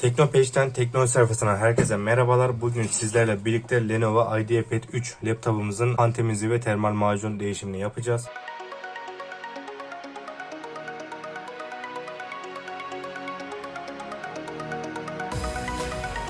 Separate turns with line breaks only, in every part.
Teknopage'den teknoloji sayfasına herkese merhabalar. Bugün sizlerle birlikte Lenovo IdeaPad 3 laptopumuzun fan ve termal macun değişimini yapacağız.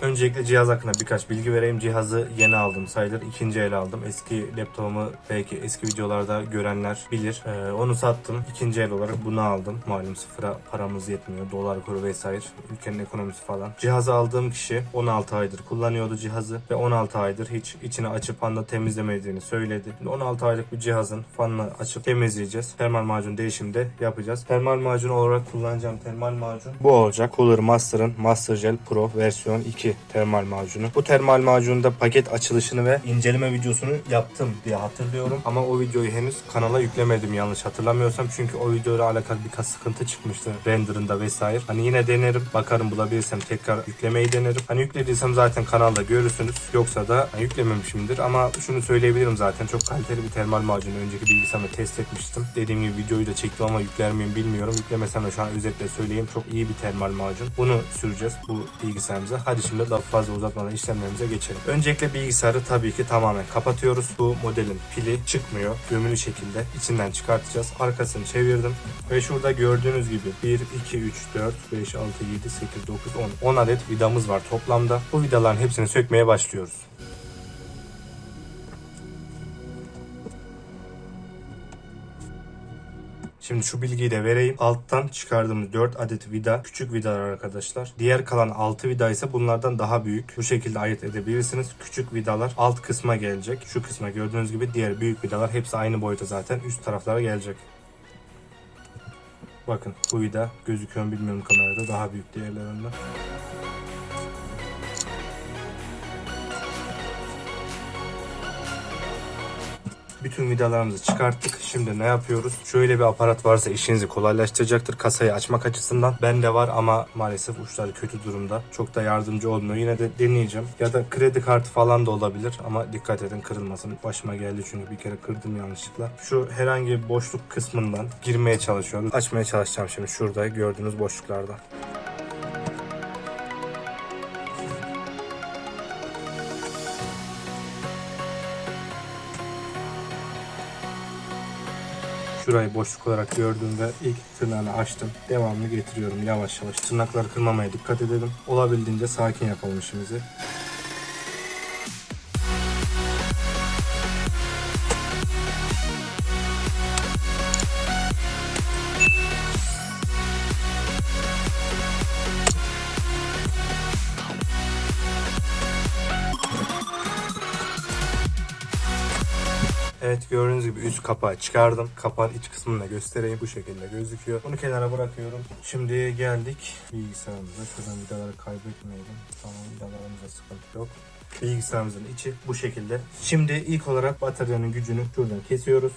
Öncelikle cihaz hakkında birkaç bilgi vereyim. Cihazı yeni aldım sayılır. ikinci el aldım. Eski laptopumu belki eski videolarda görenler bilir. Ee, onu sattım. İkinci el olarak bunu aldım. Malum sıfıra paramız yetmiyor. Dolar kuru vesaire. Ülkenin ekonomisi falan. Cihazı aldığım kişi 16 aydır kullanıyordu cihazı. Ve 16 aydır hiç içini açıp fanla temizlemediğini söyledi. Şimdi 16 aylık bir cihazın fanını açıp temizleyeceğiz. Termal macun değişimi de yapacağız. Termal macun olarak kullanacağım termal macun. Bu olacak. Cooler Master'ın Master Gel Pro versiyon 2 termal macunu. Bu termal macununda paket açılışını ve inceleme videosunu yaptım diye hatırlıyorum. Ama o videoyu henüz kanala yüklemedim yanlış hatırlamıyorsam. Çünkü o videoyla alakalı birkaç sıkıntı çıkmıştı renderında vesaire. Hani yine denerim. Bakarım bulabilirsem tekrar yüklemeyi denerim. Hani yüklediysem zaten kanalda görürsünüz. Yoksa da hani yüklememişimdir. Ama şunu söyleyebilirim zaten. Çok kaliteli bir termal macunu. Önceki bilgisayarımda test etmiştim. Dediğim gibi videoyu da çektim ama yükler miyim bilmiyorum. Yüklemesem de şu an özetle söyleyeyim. Çok iyi bir termal macun. Bunu süreceğiz bu bilgisayarımıza. Hadi şimdi daha fazla uzatmadan işlemlerimize geçelim. Öncelikle bilgisayarı tabii ki tamamen kapatıyoruz. Bu modelin pili çıkmıyor. Gömülü şekilde içinden çıkartacağız. Arkasını çevirdim. Ve şurada gördüğünüz gibi 1, 2, 3, 4, 5, 6, 7, 8, 9, 10. 10 adet vidamız var toplamda. Bu vidaların hepsini sökmeye başlıyoruz. Şimdi şu bilgiyi de vereyim. Alttan çıkardığımız 4 adet vida küçük vidalar arkadaşlar. Diğer kalan 6 vida ise bunlardan daha büyük. Bu şekilde ayırt edebilirsiniz. Küçük vidalar alt kısma gelecek. Şu kısma gördüğünüz gibi diğer büyük vidalar hepsi aynı boyuta zaten üst taraflara gelecek. Bakın bu vida gözüküyor bilmiyorum kamerada daha büyük diğerlerinden. Bütün vidalarımızı çıkarttık. Şimdi ne yapıyoruz? Şöyle bir aparat varsa işinizi kolaylaştıracaktır kasayı açmak açısından. Bende var ama maalesef uçları kötü durumda. Çok da yardımcı olmuyor. Yine de deneyeceğim. Ya da kredi kartı falan da olabilir ama dikkat edin kırılmasın. Başıma geldi çünkü bir kere kırdım yanlışlıkla. Şu herhangi bir boşluk kısmından girmeye çalışıyoruz. Açmaya çalışacağım şimdi şurada gördüğünüz boşluklardan. Şurayı boşluk olarak gördüm ve ilk tırnağını açtım. Devamını getiriyorum yavaş yavaş. Tırnakları kırmamaya dikkat edelim. Olabildiğince sakin yapalım işimizi. Gibi üst kapağı çıkardım. Kapağın iç kısmını da göstereyim. Bu şekilde gözüküyor. Bunu kenara bırakıyorum. Şimdi geldik bilgisayarımıza. Şuradan vidaları kaybetmeyelim. Tamam vidalarımıza sıkıntı yok. Bilgisayarımızın içi bu şekilde. Şimdi ilk olarak bataryanın gücünü şuradan kesiyoruz.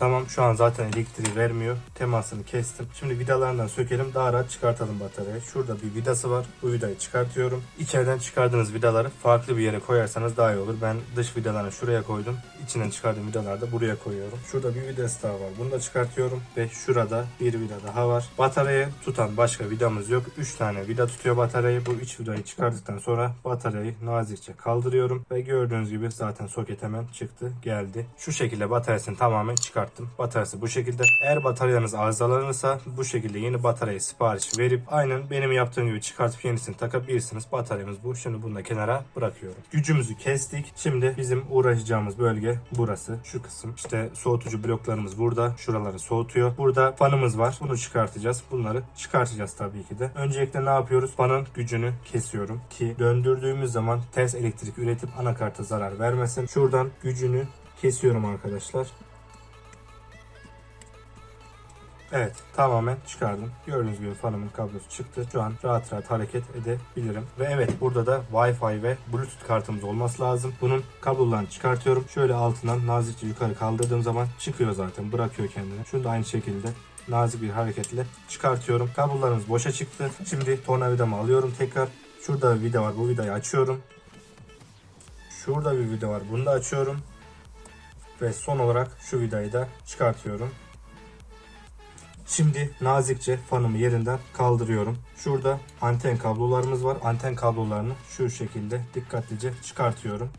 Tamam şu an zaten elektriği vermiyor. Temasını kestim. Şimdi vidalarından sökelim. Daha rahat çıkartalım bataryayı. Şurada bir vidası var. Bu vidayı çıkartıyorum. İçeriden çıkardığınız vidaları farklı bir yere koyarsanız daha iyi olur. Ben dış vidalarını şuraya koydum. İçinden çıkardığım vidaları da buraya koyuyorum. Şurada bir vidası daha var. Bunu da çıkartıyorum. Ve şurada bir vida daha var. Bataryayı tutan başka vidamız yok. 3 tane vida tutuyor bataryayı. Bu 3 vidayı çıkardıktan sonra bataryayı nazikçe kaldırıyorum. Ve gördüğünüz gibi zaten soket hemen çıktı geldi. Şu şekilde bataryasını tamamen çıkarttım. Bataryası bu şekilde. Eğer bataryanız arızalanırsa bu şekilde yeni bataryayı sipariş verip aynen benim yaptığım gibi çıkartıp yenisini takabilirsiniz. Bataryamız bu. Şimdi bunu da kenara bırakıyorum. Gücümüzü kestik. Şimdi bizim uğraşacağımız bölge burası. Şu kısım. İşte soğutucu bloklarımız burada. Şuraları soğutuyor. Burada fanımız var. Bunu çıkartacağız. Bunları çıkartacağız tabii ki de. Öncelikle ne yapıyoruz? Fanın gücünü kesiyorum ki döndürdüğümüz zaman ters elektrik üretip anakarta zarar vermesin. Şuradan gücünü kesiyorum arkadaşlar. Evet tamamen çıkardım. Gördüğünüz gibi fanımın kablosu çıktı. Şu an rahat rahat hareket edebilirim. Ve evet burada da Wi-Fi ve Bluetooth kartımız olması lazım. Bunun kablolarını çıkartıyorum. Şöyle altından nazikçe yukarı kaldırdığım zaman çıkıyor zaten. Bırakıyor kendini. Şunu da aynı şekilde nazik bir hareketle çıkartıyorum. Kablolarımız boşa çıktı. Şimdi tornavidamı alıyorum tekrar. Şurada bir vida var. Bu vidayı açıyorum. Şurada bir vida var. Bunu da açıyorum. Ve son olarak şu vidayı da çıkartıyorum. Şimdi nazikçe fanımı yerinden kaldırıyorum. Şurada anten kablolarımız var. Anten kablolarını şu şekilde dikkatlice çıkartıyorum.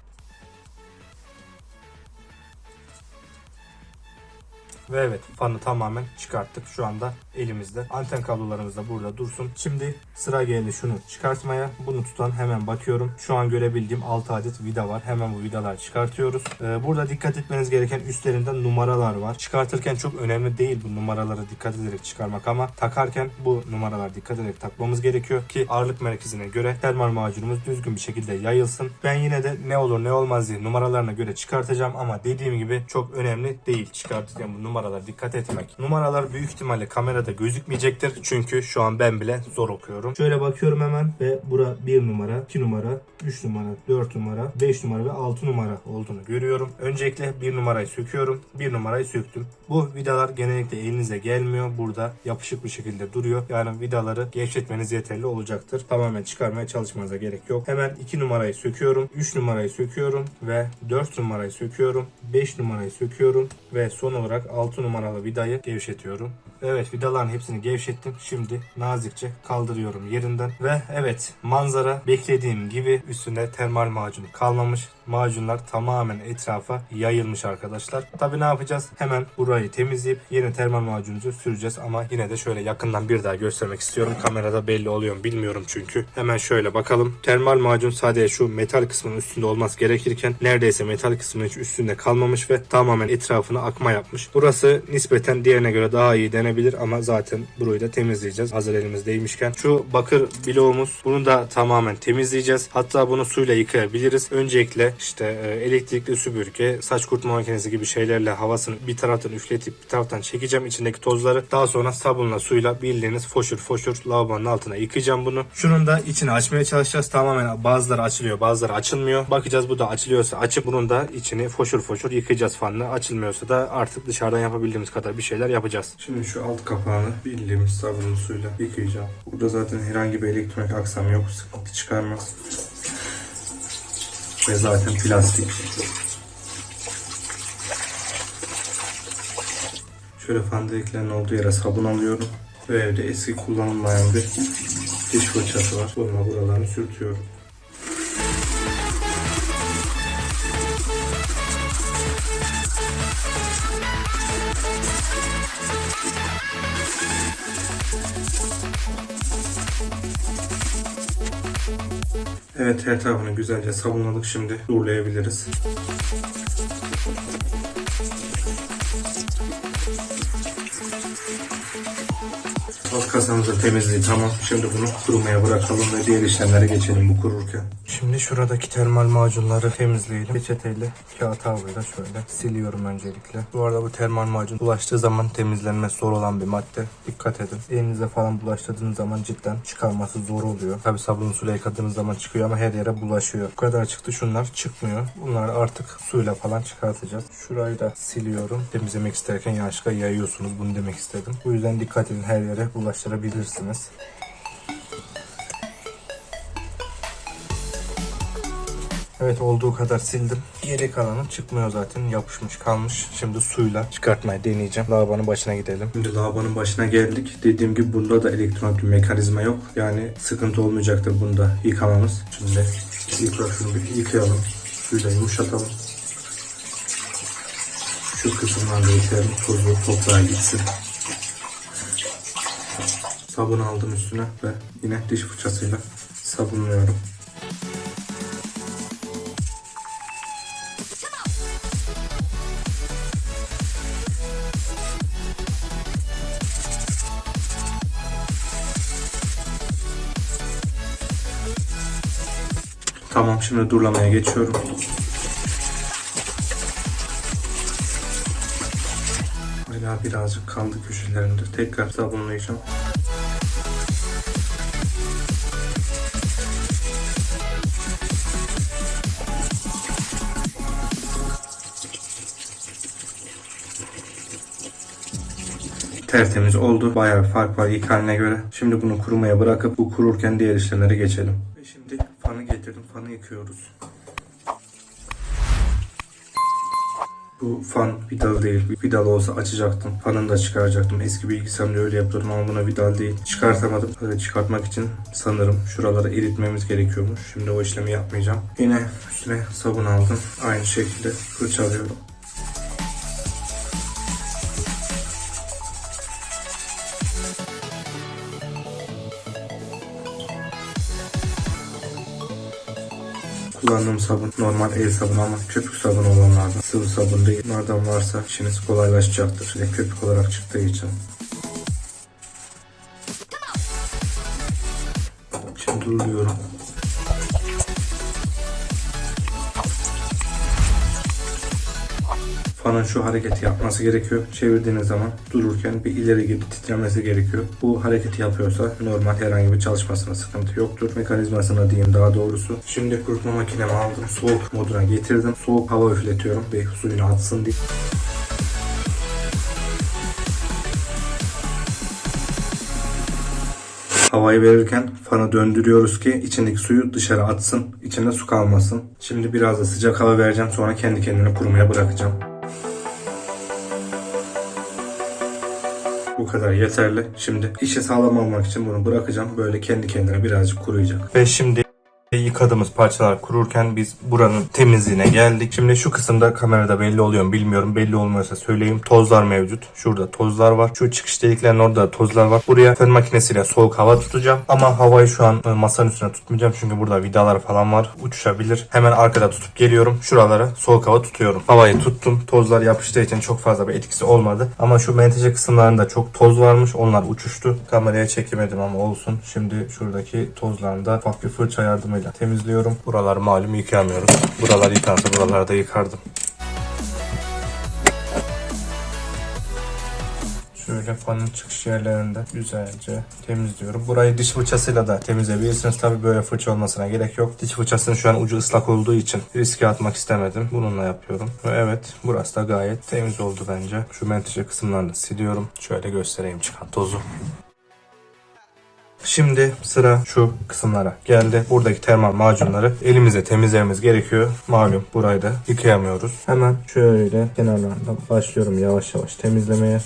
Ve evet fanı tamamen çıkarttık. Şu anda elimizde. Anten kablolarımız da burada dursun. Şimdi sıra geldi şunu çıkartmaya. Bunu tutan hemen bakıyorum. Şu an görebildiğim 6 adet vida var. Hemen bu vidaları çıkartıyoruz. Ee, burada dikkat etmeniz gereken üstlerinde numaralar var. Çıkartırken çok önemli değil bu numaralara dikkat ederek çıkarmak ama takarken bu numaralar dikkat ederek takmamız gerekiyor ki ağırlık merkezine göre termal macunumuz düzgün bir şekilde yayılsın. Ben yine de ne olur ne olmaz diye numaralarına göre çıkartacağım ama dediğim gibi çok önemli değil çıkartırken bu numaralara dikkat etmek. Numaralar büyük ihtimalle kamerada gözükmeyecektir çünkü şu an ben bile zor okuyorum. Şöyle bakıyorum hemen ve bura 1 numara, 2 numara, 3 numara, 4 numara, 5 numara ve 6 numara olduğunu görüyorum. Öncelikle 1 numarayı söküyorum. 1 numarayı söktüm. Bu vidalar genellikle elinize gelmiyor. Burada yapışık bir şekilde duruyor. Yani vidaları gevşetmeniz yeterli olacaktır. Tamamen çıkarmaya çalışmanıza gerek yok. Hemen 2 numarayı söküyorum. 3 numarayı söküyorum ve 4 numarayı söküyorum. 5 numarayı söküyorum ve son olarak 6 numaralı vidayı gevşetiyorum. Evet vidaların hepsini gevşettim. Şimdi nazikçe kaldırıyorum yerinden. Ve evet manzara beklediğim gibi üstünde termal macun kalmamış. Macunlar tamamen etrafa yayılmış arkadaşlar. Tabi ne yapacağız? Hemen burayı temizleyip yeni termal macunumuzu süreceğiz. Ama yine de şöyle yakından bir daha göstermek istiyorum. Kamerada belli oluyor mu bilmiyorum çünkü. Hemen şöyle bakalım. Termal macun sadece şu metal kısmının üstünde olması gerekirken neredeyse metal kısmının hiç üstünde kalmamış ve tamamen etrafına akma yapmış. Burası nispeten diğerine göre daha iyi denebilir ama zaten burayı da temizleyeceğiz. Hazır elimizdeymişken. Şu bakır bloğumuz bunu da tamamen temizleyeceğiz. Hatta bunu suyla yıkayabiliriz. Öncelikle işte e, elektrikli süpürge, saç kurutma makinesi gibi şeylerle havasını bir taraftan üfletip bir taraftan çekeceğim içindeki tozları. Daha sonra sabunla suyla bildiğiniz foşur foşur lavabonun altına yıkayacağım bunu. Şunun da içini açmaya çalışacağız. Tamamen bazıları açılıyor bazıları açılmıyor. Bakacağız bu da açılıyorsa açıp bunun da içini foşur foşur yıkayacağız fanını. Açılmıyorsa da artık dışarıdan yapabildiğimiz kadar bir şeyler yapacağız. Şimdi şu alt kapağını bildiğimiz sabunlu suyla yıkayacağım. Burada zaten herhangi bir elektronik aksam yok. Sıkıntı çıkarmaz. Ve zaten plastik. Şöyle fandeklerin olduğu yere sabun alıyorum. Ve evde eski kullanılmayan bir diş fırçası var. Bununla buralarını sürtüyorum. Evet her tarafını güzelce sabunladık şimdi durlayabiliriz. Alt kasamızı temizliği tamam. Şimdi bunu kurumaya bırakalım ve diğer işlemlere geçelim bu kururken. Şimdi şuradaki termal macunları temizleyelim. Peçeteyle kağıt havluyla şöyle siliyorum öncelikle. Bu arada bu termal macun bulaştığı zaman temizlenmesi zor olan bir madde. Dikkat edin. Elinize falan bulaştırdığınız zaman cidden çıkarması zor oluyor. Tabi sabunlu suyla yıkadığınız zaman çıkıyor ama her yere bulaşıyor. Bu kadar çıktı şunlar çıkmıyor. Bunları artık suyla falan çıkartacağız. Şurayı da siliyorum. Temizlemek isterken yanlışlıkla yayıyorsunuz. Bunu demek istedim. Bu yüzden dikkat edin her yere bulaştırabilirsiniz. Evet olduğu kadar sildim. Geri kalanı çıkmıyor zaten. Yapışmış kalmış. Şimdi suyla çıkartmayı deneyeceğim. Lavabonun başına gidelim. Şimdi lavabonun başına geldik. Dediğim gibi bunda da elektronik bir mekanizma yok. Yani sıkıntı olmayacaktır bunda yıkamamız. Şimdi şunu bir yıkayalım. Suyla yumuşatalım. Şu kısımdan da yıkayalım. Tozu toprağa gitsin. Sabun aldım üstüne ve yine diş fırçasıyla sabunluyorum. Tamam şimdi durlamaya geçiyorum. Hala birazcık kaldı köşelerinde. Tekrar sabunlayacağım. Tertemiz oldu. Bayağı bir fark var ilk haline göre. Şimdi bunu kurumaya bırakıp bu kururken diğer işlemlere geçelim. Ve şimdi fanı getirdim. Fanı yıkıyoruz. Bu fan vidalı değil. Vidalı olsa açacaktım. Fanını da çıkaracaktım. Eski bilgisayarımda öyle yapıyordum ama buna vidalı değil. Çıkartamadım. Böyle çıkartmak için sanırım şuraları eritmemiz gerekiyormuş. Şimdi o işlemi yapmayacağım. Yine üstüne sabun aldım. Aynı şekilde fırçalıyorum. Kullandığım sabun normal el sabunu ama köpük sabun olanlardan. Sıvı sabun değil. Bunlardan varsa işiniz kolaylaşacaktır. Ve köpük olarak çıktığı için. Şimdi duruyorum. Fanın şu hareketi yapması gerekiyor. Çevirdiğiniz zaman dururken bir ileri geri titremesi gerekiyor. Bu hareketi yapıyorsa normal herhangi bir çalışmasına sıkıntı yoktur. Mekanizmasına diyeyim daha doğrusu. Şimdi kurutma makinemi aldım. Soğuk moduna getirdim. Soğuk hava üfletiyorum ve suyunu atsın diye. Havayı verirken fanı döndürüyoruz ki içindeki suyu dışarı atsın. İçinde su kalmasın. Şimdi biraz da sıcak hava vereceğim. Sonra kendi kendine kurumaya bırakacağım. Bu kadar yeterli. Şimdi işi sağlam almak için bunu bırakacağım. Böyle kendi kendine birazcık kuruyacak. Ve şimdi yıkadığımız parçalar kururken biz buranın temizliğine geldik. Şimdi şu kısımda kamerada belli oluyor mu bilmiyorum. Belli olmuyorsa söyleyeyim. Tozlar mevcut. Şurada tozlar var. Şu çıkış deliklerin orada da tozlar var. Buraya fön makinesiyle soğuk hava tutacağım. Ama havayı şu an e, masanın üstüne tutmayacağım. Çünkü burada vidalar falan var. Uçuşabilir. Hemen arkada tutup geliyorum. Şuralara soğuk hava tutuyorum. Havayı tuttum. Tozlar yapıştığı için çok fazla bir etkisi olmadı. Ama şu menteşe kısımlarında çok toz varmış. Onlar uçuştu. Kameraya çekemedim ama olsun. Şimdi şuradaki tozlarını da ufak bir fırça yardımıyla temizliyorum. Buralar malum yıkayamıyoruz. Buralar yıkansa buraları da yıkardım. Şöyle fanın çıkış yerlerinde güzelce temizliyorum. Burayı diş fırçasıyla da temizleyebilirsiniz. Tabi böyle fırça olmasına gerek yok. Diş fırçasının şu an ucu ıslak olduğu için riske atmak istemedim. Bununla yapıyorum. Ve evet burası da gayet temiz oldu bence. Şu menteşe kısımlarını siliyorum. Şöyle göstereyim çıkan tozu. Şimdi sıra şu kısımlara geldi. Buradaki termal macunları elimize temizlememiz gerekiyor. Malum burayı da yıkayamıyoruz. Hemen şöyle kenarlarından başlıyorum yavaş yavaş temizlemeye.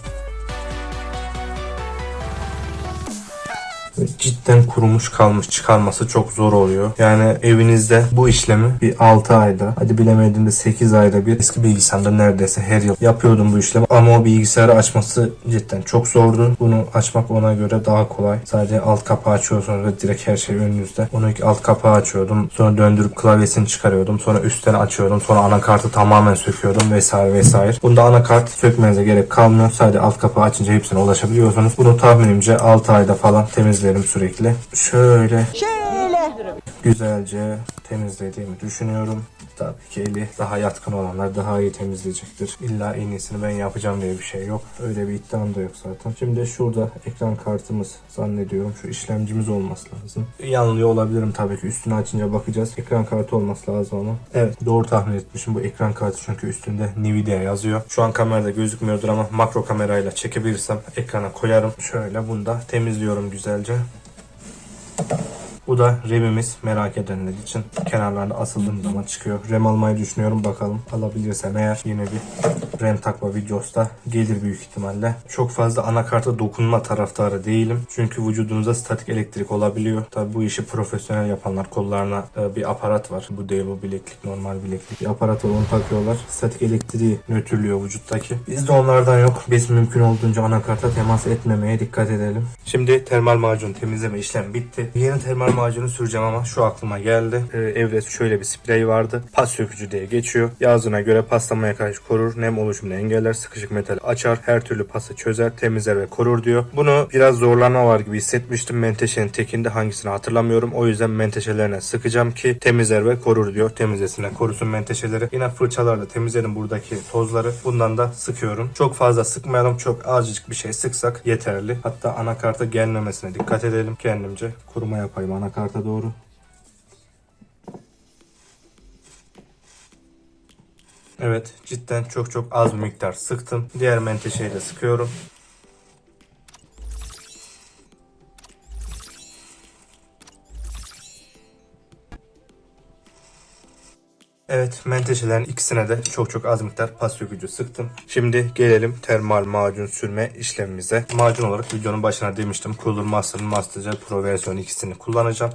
Cidden kurumuş kalmış çıkarması çok zor oluyor. Yani evinizde bu işlemi bir 6 ayda hadi bilemediğimde 8 ayda bir eski bilgisayarda neredeyse her yıl yapıyordum bu işlemi. Ama o bilgisayarı açması cidden çok zordu. Bunu açmak ona göre daha kolay. Sadece alt kapağı açıyorsunuz ve direkt her şey önünüzde. Onu ilk alt kapağı açıyordum. Sonra döndürüp klavyesini çıkarıyordum. Sonra üstten açıyordum. Sonra anakartı tamamen söküyordum vesaire vesaire. Bunda anakart sökmenize gerek kalmıyor. Sadece alt kapağı açınca hepsine ulaşabiliyorsunuz. Bunu tahminimce 6 ayda falan temizlerim sürekli. Şöyle güzelce temizlediğimi düşünüyorum. Tabii ki eli daha yatkın olanlar daha iyi temizleyecektir. İlla en iyisini ben yapacağım diye bir şey yok. Öyle bir iddiam da yok zaten. Şimdi şurada ekran kartımız zannediyorum. Şu işlemcimiz olması lazım. Yanılıyor olabilirim tabii ki. Üstünü açınca bakacağız. Ekran kartı olması lazım ama. Evet doğru tahmin etmişim. Bu ekran kartı çünkü üstünde Nvidia yazıyor. Şu an kamerada gözükmüyordur ama makro kamerayla çekebilirsem ekrana koyarım. Şöyle bunu da temizliyorum güzelce. Bu da RAM'imiz merak edenler için kenarlarda asıldığım zaman çıkıyor. RAM almayı düşünüyorum bakalım alabilirsem eğer yine bir RAM takma videosu da gelir büyük ihtimalle. Çok fazla anakarta dokunma taraftarı değilim. Çünkü vücudunuzda statik elektrik olabiliyor. Tabi bu işi profesyonel yapanlar kollarına e, bir aparat var. Bu değil bu bileklik normal bileklik. Bir aparat var onu takıyorlar. Statik elektriği nötrlüyor vücuttaki. Bizde onlardan yok. Biz mümkün olduğunca anakarta temas etmemeye dikkat edelim. Şimdi termal macun temizleme işlem bitti. Yeni termal macunu süreceğim ama şu aklıma geldi. Ee, Evres şöyle bir sprey vardı. Pas sökücü diye geçiyor. Yazına göre paslamaya karşı korur, nem oluşumunu engeller, sıkışık metal açar, her türlü pası çözer, temizler ve korur diyor. Bunu biraz zorlanma var gibi hissetmiştim. Menteşenin tekinde hangisini hatırlamıyorum. O yüzden menteşelerine sıkacağım ki temizler ve korur diyor. Temizlesinler, korusun menteşeleri. Yine fırçalarla temizledim buradaki tozları. Bundan da sıkıyorum. Çok fazla sıkmayalım. Çok azıcık bir şey sıksak yeterli. Hatta anakarta gelmemesine dikkat edelim. Kendimce kuruma yapayım anakarta doğru. Evet cidden çok çok az bir miktar sıktım. Diğer menteşeyi de sıkıyorum. Evet menteşelerin ikisine de çok çok az miktar pasyo gücü sıktım. Şimdi gelelim termal macun sürme işlemimize. Macun olarak videonun başına demiştim. Cooler Master'ın Mastercell Pro versiyon ikisini kullanacağım.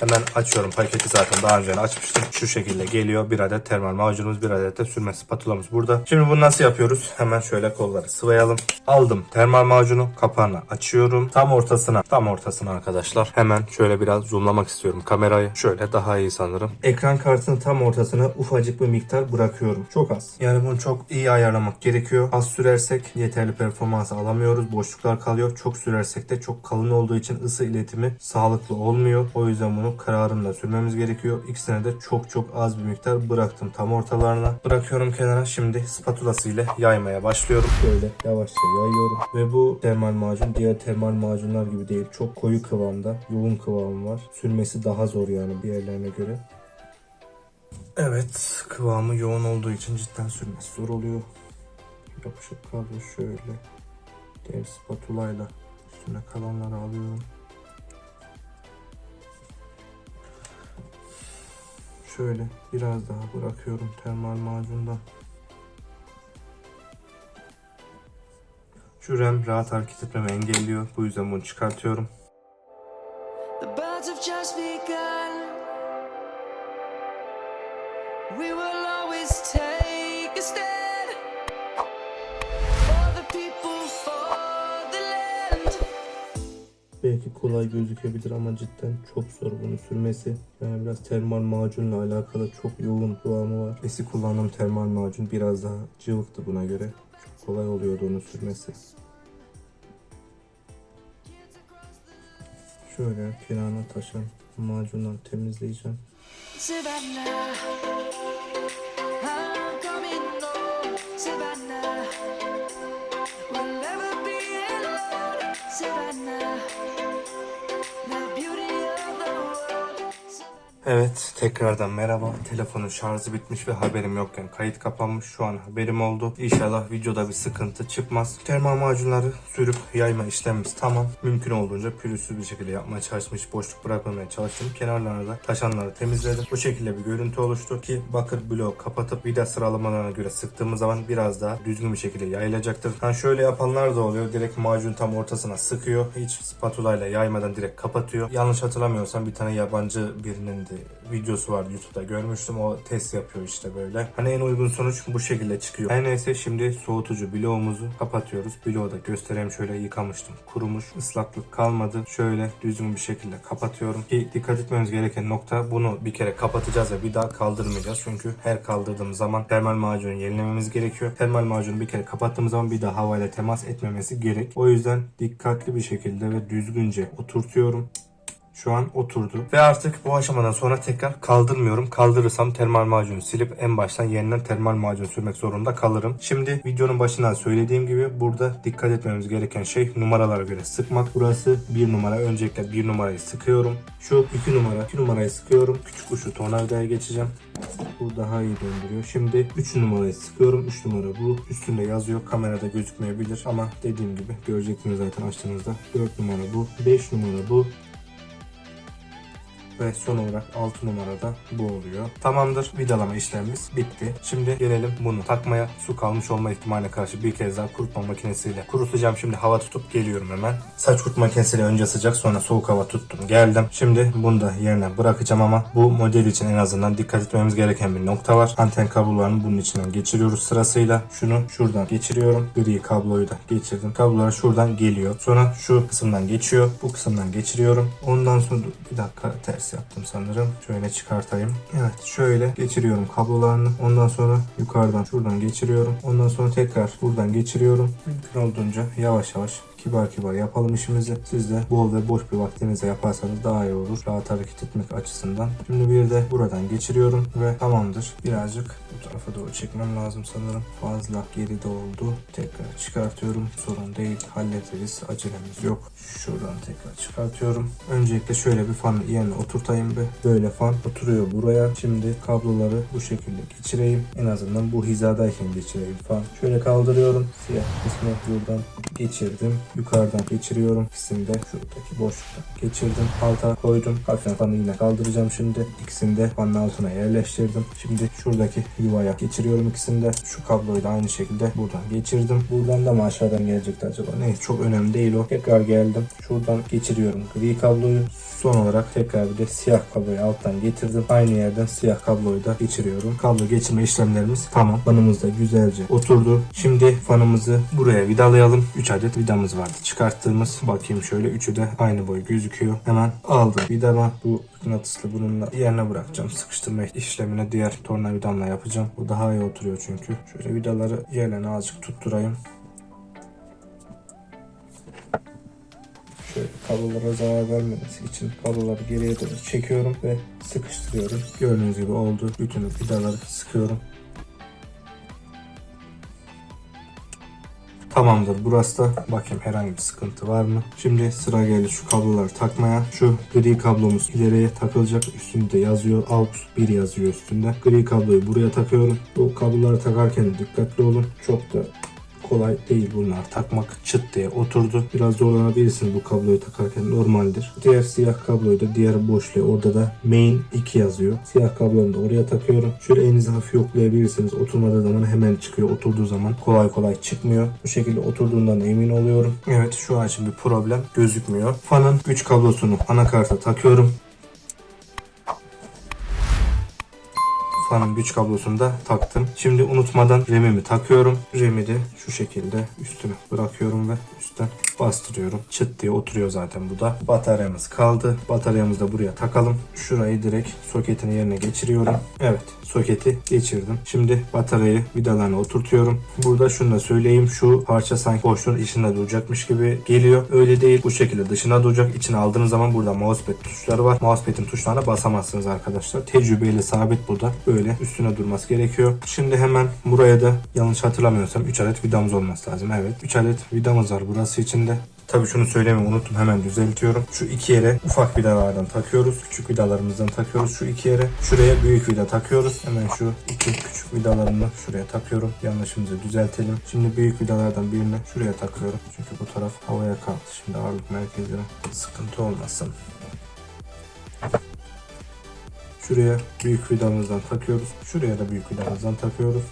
Hemen açıyorum paketi zaten daha önce açmıştım. Şu şekilde geliyor. Bir adet termal macunumuz, bir adet de sürme spatulamız burada. Şimdi bunu nasıl yapıyoruz? Hemen şöyle kolları sıvayalım. Aldım termal macunu, kapağını açıyorum. Tam ortasına, tam ortasına arkadaşlar. Hemen şöyle biraz zoomlamak istiyorum kamerayı. Şöyle daha iyi sanırım. Ekran kartının tam ortasına ufacık bir miktar bırakıyorum. Çok az. Yani bunu çok iyi ayarlamak gerekiyor. Az sürersek yeterli performansı alamıyoruz. Boşluklar kalıyor. Çok sürersek de çok kalın olduğu için ısı iletimi sağlıklı olmuyor. O yüzden bunu kararında sürmemiz gerekiyor. İkisine de çok çok az bir miktar bıraktım tam ortalarına. Bırakıyorum kenara. Şimdi spatulası ile yaymaya başlıyorum. Böyle yavaşça yayıyorum. Ve bu termal macun diğer termal macunlar gibi değil. Çok koyu kıvamda. Yoğun kıvamı var. Sürmesi daha zor yani diğerlerine göre. Evet, kıvamı yoğun olduğu için cidden sürmesi zor oluyor. Yapışık kalıyor şöyle. Dev spatulayla üstüne kalanları alıyorum. Şöyle biraz daha bırakıyorum termal macundan. Şu rem rahat hareket etmemi engelliyor. Bu yüzden bunu çıkartıyorum.
We will
Belki kolay gözükebilir ama cidden çok zor bunu sürmesi. Yani biraz termal macunla alakalı çok yoğun kıvamı var. Eski kullandığım termal macun biraz daha cıvıktı buna göre. Çok kolay oluyordu onu sürmesi. Şöyle kenarına taşan macundan temizleyeceğim. Evet tekrardan merhaba. Telefonun şarjı bitmiş ve haberim yokken kayıt kapanmış. Şu an haberim oldu. İnşallah videoda bir sıkıntı çıkmaz. Termal macunları sürüp yayma işlemimiz tamam. Mümkün olduğunca pürüzsüz bir şekilde yapmaya çalıştım. Hiç boşluk bırakmamaya çalıştım. Kenarlarına da taşanları temizledim. Bu şekilde bir görüntü oluştu ki bakır bloğu kapatıp vida sıralamalarına göre sıktığımız zaman biraz daha düzgün bir şekilde yayılacaktır. Yani şöyle yapanlar da oluyor. Direkt macun tam ortasına sıkıyor. Hiç spatula ile yaymadan direkt kapatıyor. Yanlış hatırlamıyorsam bir tane yabancı birinin de videosu vardı YouTube'da görmüştüm. O test yapıyor işte böyle. Hani en uygun sonuç bu şekilde çıkıyor. Her neyse şimdi soğutucu bloğumuzu kapatıyoruz. Bloğu da göstereyim şöyle yıkamıştım. Kurumuş. ıslaklık kalmadı. Şöyle düzgün bir şekilde kapatıyorum. Ki dikkat etmemiz gereken nokta bunu bir kere kapatacağız ve bir daha kaldırmayacağız. Çünkü her kaldırdığımız zaman termal macunu yenilememiz gerekiyor. Termal macunu bir kere kapattığımız zaman bir daha havayla temas etmemesi gerek. O yüzden dikkatli bir şekilde ve düzgünce oturtuyorum. Şu an oturdu. Ve artık bu aşamadan sonra tekrar kaldırmıyorum. Kaldırırsam termal macunu silip en baştan yeniden termal macun sürmek zorunda kalırım. Şimdi videonun başından söylediğim gibi burada dikkat etmemiz gereken şey numaralara göre sıkmak. Burası bir numara. Öncelikle bir numarayı sıkıyorum. Şu iki numara. iki numarayı sıkıyorum. Küçük uçlu tornavidaya geçeceğim. Bu daha iyi döndürüyor. Şimdi 3 numarayı sıkıyorum. 3 numara bu. Üstünde yazıyor. Kamerada gözükmeyebilir ama dediğim gibi göreceksiniz zaten açtığınızda. 4 numara bu. 5 numara bu. Ve son olarak 6 numarada bu oluyor. Tamamdır. Vidalama işlemimiz bitti. Şimdi gelelim bunu takmaya. Su kalmış olma ihtimaline karşı bir kez daha kurutma makinesiyle kurutacağım. Şimdi hava tutup geliyorum hemen. Saç kurutma makinesiyle önce sıcak sonra soğuk hava tuttum. Geldim. Şimdi bunu da yerine bırakacağım ama bu model için en azından dikkat etmemiz gereken bir nokta var. Anten kablolarını bunun içinden geçiriyoruz sırasıyla. Şunu şuradan geçiriyorum. Gri kabloyu da geçirdim. Kablolar şuradan geliyor. Sonra şu kısımdan geçiyor. Bu kısımdan geçiriyorum. Ondan sonra bir dakika ters yaptım sanırım. Şöyle çıkartayım. Evet şöyle geçiriyorum kablolarını. Ondan sonra yukarıdan şuradan geçiriyorum. Ondan sonra tekrar buradan geçiriyorum. Mümkün olduğunca yavaş yavaş kibar kibar yapalım işimizi. Siz de bol ve boş bir vaktinizde yaparsanız daha iyi olur. Rahat hareket etmek açısından. Şimdi bir de buradan geçiriyorum ve tamamdır. Birazcık bu tarafa doğru çekmem lazım sanırım. Fazla geride oldu. Tekrar çıkartıyorum. Sorun değil. Hallederiz. Acelemiz yok. Şuradan tekrar çıkartıyorum. Öncelikle şöyle bir fanı yerine oturtayım bir. Böyle fan oturuyor buraya. Şimdi kabloları bu şekilde geçireyim. En azından bu hizadayken geçireyim fan. Şöyle kaldırıyorum. Siyah kısmı buradan geçirdim. yukarıdan geçiriyorum. İkisini de şuradaki boşluktan geçirdim. Alta koydum. Hafiften fanı yine kaldıracağım şimdi. İkisini de fanın altına yerleştirdim. Şimdi şuradaki yuvaya geçiriyorum ikisini de. Şu kabloyu da aynı şekilde buradan geçirdim. Buradan da mı aşağıdan gelecekti acaba? Neyse çok önemli değil o. Tekrar geldim. Şuradan geçiriyorum gri kabloyu. Son olarak tekrar bir de siyah kabloyu alttan getirdim. Aynı yerden siyah kabloyu da geçiriyorum. Kablo geçirme işlemlerimiz tamam. Fanımız da güzelce oturdu. Şimdi fanımızı buraya vidalayalım. 3 adet vidamız vardı. Çıkarttığımız bakayım şöyle. Üçü de aynı boy gözüküyor. Hemen aldım vidama. Bu mıknatıslı bununla yerine bırakacağım. Sıkıştırma işlemini diğer tornavidamla yapacağım. Bu daha iyi oturuyor çünkü. Şöyle vidaları yerlerine azıcık tutturayım. Kablolara zarar vermemesi için kabloları geriye doğru çekiyorum ve sıkıştırıyorum. Gördüğünüz gibi oldu. Bütün vidaları sıkıyorum. Tamamdır. Burası da bakayım herhangi bir sıkıntı var mı? Şimdi sıra geldi şu kabloları takmaya. Şu gri kablomuz ileriye takılacak. Üstünde yazıyor. Alt 1 yazıyor üstünde. Gri kabloyu buraya takıyorum. Bu kabloları takarken dikkatli olun. Çok da kolay değil bunlar takmak. Çıt diye oturdu. Biraz zorlanabilirsiniz bu kabloyu takarken normaldir. Diğer siyah kabloyu da diğer boşluğu orada da main 2 yazıyor. Siyah kablomu da oraya takıyorum. Şöyle elinizi hafif yoklayabilirsiniz. Oturmadığı zaman hemen çıkıyor. Oturduğu zaman kolay kolay çıkmıyor. Bu şekilde oturduğundan emin oluyorum. Evet şu an için bir problem gözükmüyor. Fanın güç kablosunu anakarta takıyorum. Fanın güç kablosunu da taktım. Şimdi unutmadan remimi takıyorum. Remi de şu şekilde üstüne bırakıyorum ve üstten bastırıyorum. Çıt diye oturuyor zaten bu da. Bataryamız kaldı. Bataryamızı da buraya takalım. Şurayı direkt soketin yerine geçiriyorum. Evet soketi geçirdim. Şimdi bataryayı vidalarına oturtuyorum. Burada şunu da söyleyeyim. Şu parça sanki boşluğun içinde duracakmış gibi geliyor. Öyle değil. Bu şekilde dışına duracak. İçine aldığınız zaman burada mousepad tuşları var. Mousepad'in tuşlarına basamazsınız arkadaşlar. Tecrübeyle sabit burada. Böyle üstüne durması gerekiyor. Şimdi hemen buraya da yanlış hatırlamıyorsam 3 adet vidamız olması lazım. Evet 3 adet vidamız var burası içinde. Tabii şunu söylemeyi unuttum hemen düzeltiyorum. Şu iki yere ufak vidalardan takıyoruz. Küçük vidalarımızdan takıyoruz şu iki yere. Şuraya büyük vida takıyoruz. Hemen şu iki küçük vidalarını şuraya takıyorum. Yanlışımızı düzeltelim. Şimdi büyük vidalardan birini şuraya takıyorum. Çünkü bu taraf havaya kalktı. Şimdi ağırlık merkezine sıkıntı olmasın. Şuraya büyük vidamızdan takıyoruz. Şuraya da büyük vidamızdan takıyoruz.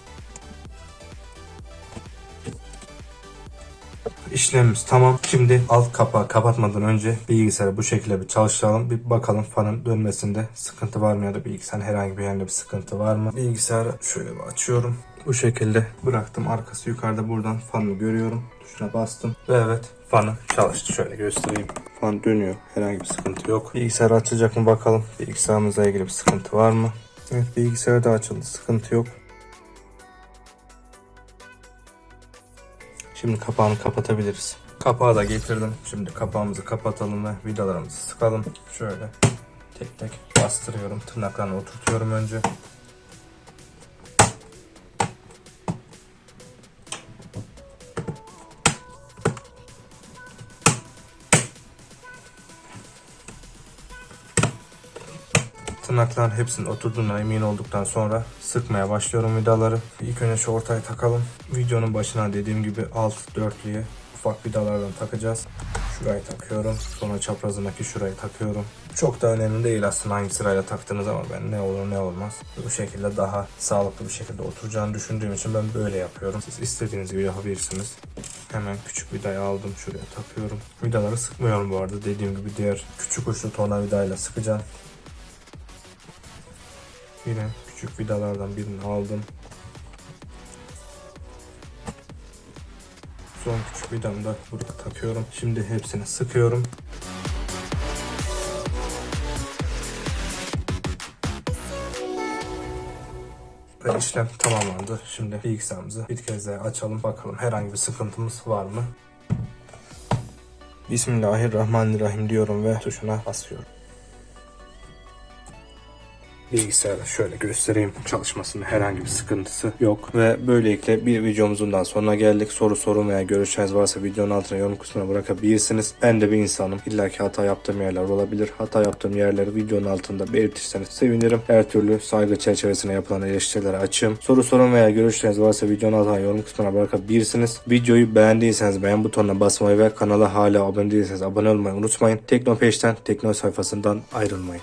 İşlemimiz tamam. Şimdi alt kapağı kapatmadan önce bilgisayarı bu şekilde bir çalıştıralım. Bir bakalım fanın dönmesinde sıkıntı var mı ya da bilgisayarın herhangi bir yerinde bir sıkıntı var mı? Bilgisayarı şöyle bir açıyorum. Bu şekilde bıraktım. Arkası yukarıda buradan fanı görüyorum. Tuşuna bastım. Ve evet fanı çalıştı. Şöyle göstereyim. Fan dönüyor. Herhangi bir sıkıntı yok. Bilgisayar açılacak mı bakalım. Bilgisayarımızla ilgili bir sıkıntı var mı? Evet bilgisayar da açıldı. Sıkıntı yok. Şimdi kapağını kapatabiliriz. Kapağı da getirdim. Şimdi kapağımızı kapatalım ve vidalarımızı sıkalım. Şöyle tek tek bastırıyorum. Tırnaklarını oturtuyorum önce. Tırnakların hepsinin oturduğuna emin olduktan sonra sıkmaya başlıyorum vidaları. İlk önce şu ortaya takalım. Videonun başına dediğim gibi alt dörtlüye ufak vidalardan takacağız. Şurayı takıyorum. Sonra çaprazındaki şurayı takıyorum. Çok da önemli değil aslında hangi sırayla taktığınız ama ben ne olur ne olmaz. Bu şekilde daha sağlıklı bir şekilde oturacağını düşündüğüm için ben böyle yapıyorum. Siz istediğiniz gibi yapabilirsiniz. Hemen küçük vidayı aldım. Şuraya takıyorum. Vidaları sıkmıyorum bu arada. Dediğim gibi diğer küçük uçlu tornavidayla sıkacağım. Yine küçük vidalardan birini aldım. Son küçük vidamı da burada takıyorum. Şimdi hepsini sıkıyorum. Ve işlem tamamlandı. Şimdi bilgisayarımızı bir kez daha açalım bakalım herhangi bir sıkıntımız var mı? Bismillahirrahmanirrahim diyorum ve tuşuna basıyorum. Bilgisayarda şöyle göstereyim. Çalışmasının herhangi bir sıkıntısı yok. Ve böylelikle bir videomuzun daha sonuna geldik. Soru sorun veya görüşleriniz varsa videonun altına yorum kısmına bırakabilirsiniz. Ben de bir insanım. İlla ki hata yaptığım yerler olabilir. Hata yaptığım yerleri videonun altında belirtirseniz sevinirim. Her türlü saygı çerçevesine yapılan eleştirilere açığım. Soru sorun veya görüşleriniz varsa videonun altına yorum kısmına bırakabilirsiniz. Videoyu beğendiyseniz beğen butonuna basmayı ve kanala hala abone değilseniz abone olmayı unutmayın. Teknopeş'ten Tekno sayfasından ayrılmayın.